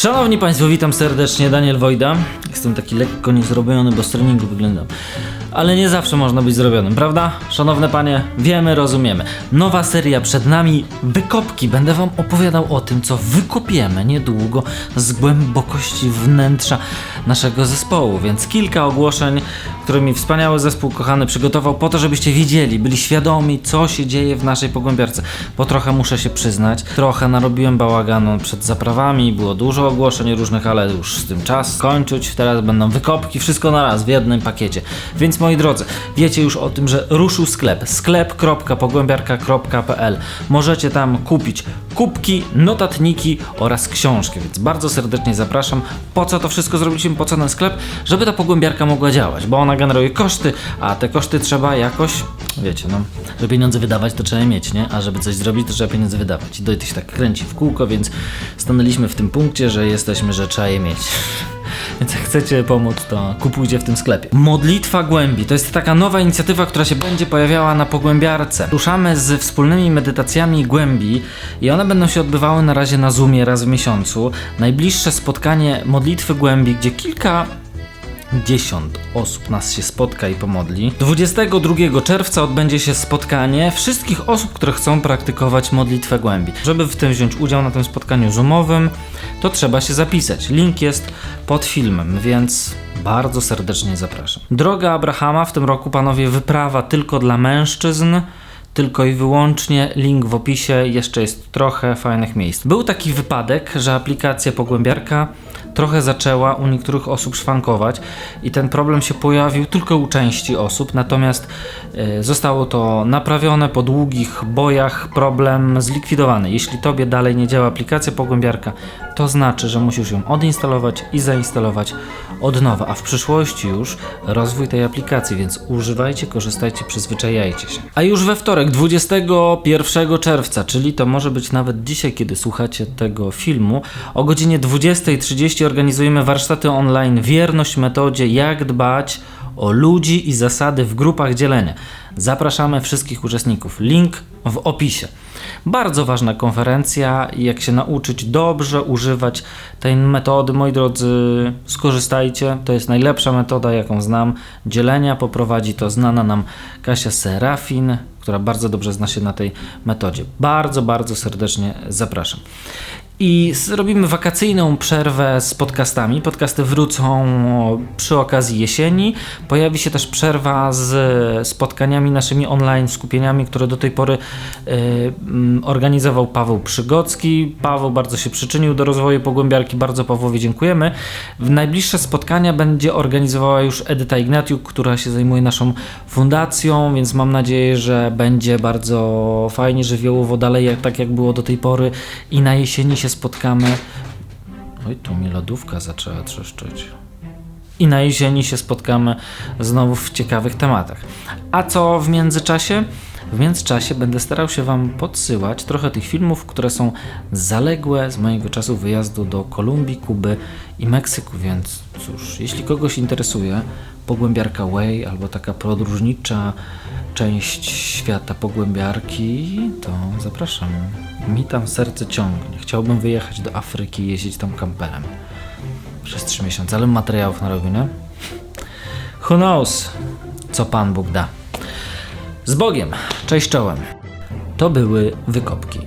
Szanowni Państwo, witam serdecznie, Daniel Wojda. Jestem taki lekko niezrobiony, bo z treningu wyglądam. Ale nie zawsze można być zrobionym, prawda? Szanowne panie, wiemy, rozumiemy. Nowa seria przed nami, wykopki. Będę wam opowiadał o tym, co wykopiemy niedługo z głębokości wnętrza naszego zespołu. Więc kilka ogłoszeń, które mi wspaniały zespół kochany przygotował po to, żebyście wiedzieli, byli świadomi, co się dzieje w naszej pogłębiarce. Bo trochę muszę się przyznać, trochę narobiłem bałaganu przed zaprawami, było dużo ogłoszeń różnych, ale już z tym czas skończyć. Teraz będą wykopki, wszystko na raz w jednym pakiecie. Więc moi drodzy, wiecie już o tym, że ruszył sklep sklep.pogłębiarka.pl. Możecie tam kupić kubki, notatniki oraz książki, więc bardzo serdecznie zapraszam. Po co to wszystko zrobiliśmy, po co ten sklep? Żeby ta pogłębiarka mogła działać, bo ona generuje koszty, a te koszty trzeba jakoś, wiecie, no, żeby pieniądze wydawać, to trzeba je mieć, nie? A żeby coś zrobić, to trzeba pieniądze wydawać. I Dojty się tak kręci w kółko, więc stanęliśmy w tym punkcie, że jesteśmy, że trzeba je mieć. Więc jak chcecie pomóc, to kupujcie w tym sklepie. Modlitwa Głębi to jest taka nowa inicjatywa, która się będzie pojawiała na Pogłębiarce. Ruszamy z wspólnymi medytacjami głębi i one będą się odbywały na razie na Zoomie raz w miesiącu. Najbliższe spotkanie Modlitwy Głębi, gdzie kilka dziesiąt osób nas się spotka i pomodli. 22 czerwca odbędzie się spotkanie wszystkich osób, które chcą praktykować modlitwę głębi. Żeby w tym wziąć udział na tym spotkaniu zoomowym, to trzeba się zapisać. Link jest pod filmem, więc bardzo serdecznie zapraszam. Droga Abrahama w tym roku, panowie, wyprawa tylko dla mężczyzn tylko i wyłącznie link w opisie, jeszcze jest trochę fajnych miejsc. Był taki wypadek, że aplikacja Pogłębiarka trochę zaczęła u niektórych osób szwankować i ten problem się pojawił tylko u części osób, natomiast e, zostało to naprawione po długich bojach, problem zlikwidowany. Jeśli tobie dalej nie działa aplikacja Pogłębiarka, to znaczy, że musisz ją odinstalować i zainstalować od nowa, a w przyszłości już rozwój tej aplikacji, więc używajcie, korzystajcie, przyzwyczajajcie się. A już we wtorek, 21 czerwca, czyli to może być nawet dzisiaj, kiedy słuchacie tego filmu, o godzinie 20.30 organizujemy warsztaty online Wierność metodzie Jak dbać o ludzi i zasady w grupach dzielenia. Zapraszamy wszystkich uczestników. Link w opisie. Bardzo ważna konferencja, jak się nauczyć dobrze używać tej metody. Moi drodzy, skorzystajcie. To jest najlepsza metoda, jaką znam. Dzielenia poprowadzi to znana nam Kasia Serafin, która bardzo dobrze zna się na tej metodzie. Bardzo, bardzo serdecznie zapraszam. I zrobimy wakacyjną przerwę z podcastami. Podcasty wrócą przy okazji jesieni. Pojawi się też przerwa z spotkaniami naszymi online, skupieniami, które do tej pory y, mm, organizował Paweł Przygocki. Paweł bardzo się przyczynił do rozwoju pogłębiarki. Bardzo Pawłowi dziękujemy. W najbliższe spotkania będzie organizowała już Edyta Ignatiuk, która się zajmuje naszą fundacją, więc mam nadzieję, że będzie bardzo fajnie, żywiołowo dalej, jak, tak jak było do tej pory i na jesieni się spotkamy. Oj, tu mi lodówka zaczęła trzeszczeć. I na jesieni się spotkamy znowu w ciekawych tematach. A co w międzyczasie? W międzyczasie będę starał się Wam podsyłać trochę tych filmów, które są zaległe z mojego czasu wyjazdu do Kolumbii, Kuby i Meksyku, więc cóż, jeśli kogoś interesuje pogłębiarka Way albo taka podróżnicza część świata pogłębiarki, to zapraszam. Mi tam serce ciągnie. Chciałbym wyjechać do Afryki i jeździć tam kamperem przez trzy miesiące, ale materiałów narobię, nie? Who knows, co Pan Bóg da. Z Bogiem, cześć czołem. To były wykopki.